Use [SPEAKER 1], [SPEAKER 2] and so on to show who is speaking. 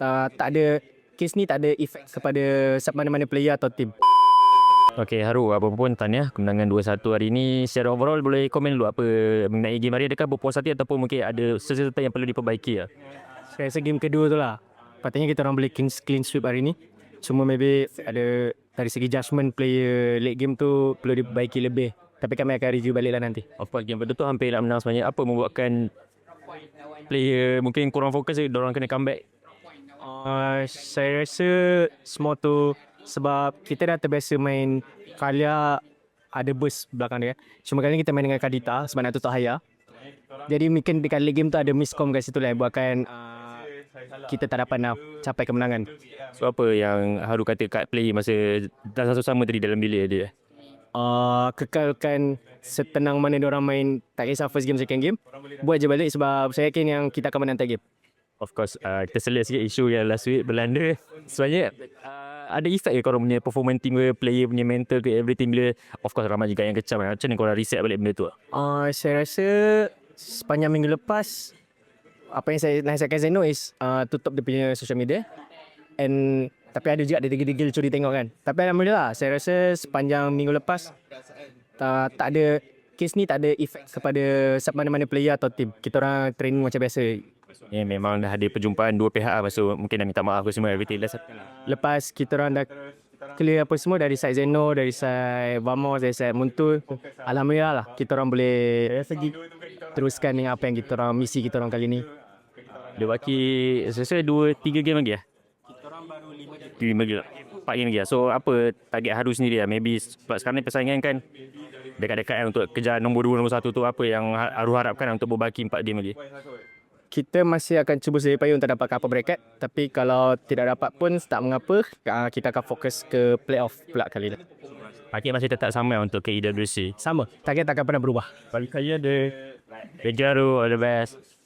[SPEAKER 1] tak, tak ada kes ni tak ada efek kepada sub mana-mana player atau team.
[SPEAKER 2] Okey Haru, apa pun tahniah kemenangan 2-1 hari ini. Secara overall boleh komen dulu apa mengenai game hari adakah berpuas hati ataupun mungkin ada sesuatu yang perlu diperbaiki lah.
[SPEAKER 1] Saya rasa game kedua tu lah. Patutnya kita orang boleh clean, clean sweep hari ni. Cuma maybe ada dari segi judgement player late game tu perlu diperbaiki lebih. Tapi kami akan review balik lah nanti.
[SPEAKER 2] Of course game betul tu hampir nak menang sebenarnya. Apa membuatkan player mungkin kurang fokus dia orang kena comeback.
[SPEAKER 1] Uh, saya rasa semua tu sebab kita dah terbiasa main Kalia ada burst belakang dia. Cuma kali ni kita main dengan Kadita sebab nak tutup Haya. Jadi mungkin dekat late game tu ada miscom kat situ lah buatkan uh, kita tak dapat nak capai kemenangan.
[SPEAKER 2] So apa yang Haru kata kat player masa dah satu sama tadi dalam bilik dia?
[SPEAKER 1] Uh, kekalkan setenang mana orang main tak kisah first game second game. Buat je balik sebab saya yakin yang kita akan menang tiap game.
[SPEAKER 2] Of course uh, kita selit sikit isu yang last week Belanda. Sebenarnya uh, ada efek ke korang punya performance team ke player punya mental ke everything bila of course ramai juga yang kecam. Macam mana korang reset balik benda tu?
[SPEAKER 1] Uh, saya rasa sepanjang minggu lepas apa yang saya nasihatkan Zeno is uh, tutup dia punya social media and tapi ada juga dia degil-degil curi tengok kan tapi Alhamdulillah saya rasa sepanjang minggu lepas tak, tak ada kes ni tak ada efek kepada mana-mana player atau team kita orang training macam biasa
[SPEAKER 2] Ya memang dah ada perjumpaan dua pihak lah. So mungkin dah minta maaf ke semua everything. Last
[SPEAKER 1] lepas kita orang dah clear apa semua dari side Zeno, dari side Vamos, dari side Muntu. Alhamdulillah lah kita orang boleh segi teruskan dengan apa yang kita orang misi kita orang kali ni.
[SPEAKER 2] Dia baki sesuai dua tiga game lagi ya. Lima game. Empat game lagi lah. So apa target Haru sendiri lah. Maybe sebab sekarang ni persaingan kan dekat-dekat kan untuk kejar nombor dua, nombor satu tu apa yang Haru harapkan untuk berbaki empat game lagi.
[SPEAKER 1] Kita masih akan cuba sedaya payung untuk dapat upper bracket. Tapi kalau tidak dapat pun tak mengapa. ah, Kita akan fokus ke playoff pula kali ni.
[SPEAKER 2] Target masih tetap sama untuk KEWC.
[SPEAKER 1] Sama. Target tak akan pernah berubah.
[SPEAKER 2] Balik saya ada Rejaru, all the best.